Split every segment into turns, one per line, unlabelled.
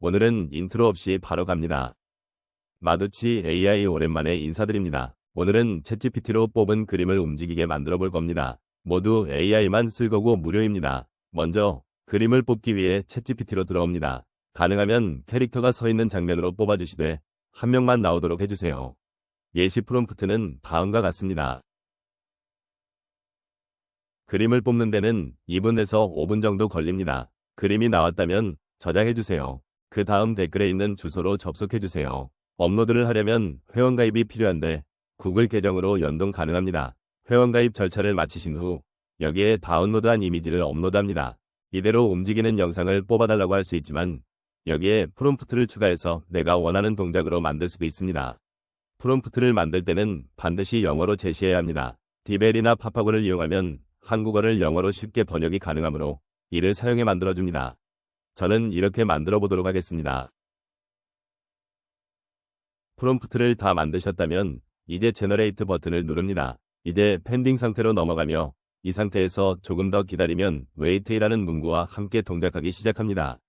오늘은 인트로 없이 바로 갑니다. 마두치 AI 오랜만에 인사드립니다. 오늘은 챗GPT로 뽑은 그림을 움직이게 만들어 볼 겁니다. 모두 AI만 쓸 거고 무료입니다. 먼저 그림을 뽑기 위해 챗GPT로 들어옵니다. 가능하면 캐릭터가 서 있는 장면으로 뽑아주시되 한 명만 나오도록 해주세요. 예시 프롬프트는 다음과 같습니다. 그림을 뽑는 데는 2분에서 5분 정도 걸립니다. 그림이 나왔다면 저장해주세요. 그 다음 댓글에 있는 주소로 접속해주세요. 업로드를 하려면 회원가입이 필요한데 구글 계정으로 연동 가능합니다. 회원가입 절차를 마치신 후 여기에 다운로드한 이미지를 업로드합니다. 이대로 움직이는 영상을 뽑아달라고 할 수 있지만 여기에 프롬프트를 추가해서 내가 원하는 동작으로 만들 수도 있습니다. 프롬프트를 만들 때는 반드시 영어로 제시해야 합니다. 디벨이나 파파고를 이용하면 한국어를 영어로 쉽게 번역이 가능하므로 이를 사용해 만들어줍니다. 저는 이렇게 만들어 보도록 하겠습니다. 프롬프트를 다 만드셨다면 이제 제너레이트 버튼을 누릅니다. 이제 펜딩 상태로 넘어가며 이 상태에서 조금 더 기다리면 웨이트이라는 문구와 함께 동작하기 시작합니다.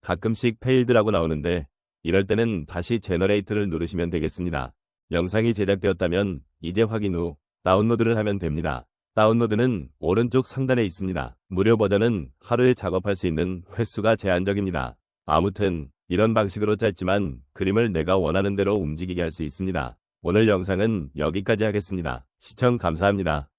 가끔씩 페일드라고 나오는데 이럴 때는 다시 제너레이트를 누르시면 되겠습니다. 영상이 제작되었다면 이제 확인 후 다운로드를 하면 됩니다. 다운로드는 오른쪽 상단에 있습니다. 무료 버전은 하루에 작업할 수 있는 횟수가 제한적입니다. 아무튼 이런 방식으로 짧지만 그림을 내가 원하는 대로 움직이게 할 수 있습니다. 오늘 영상은 여기까지 하겠습니다. 시청 감사합니다.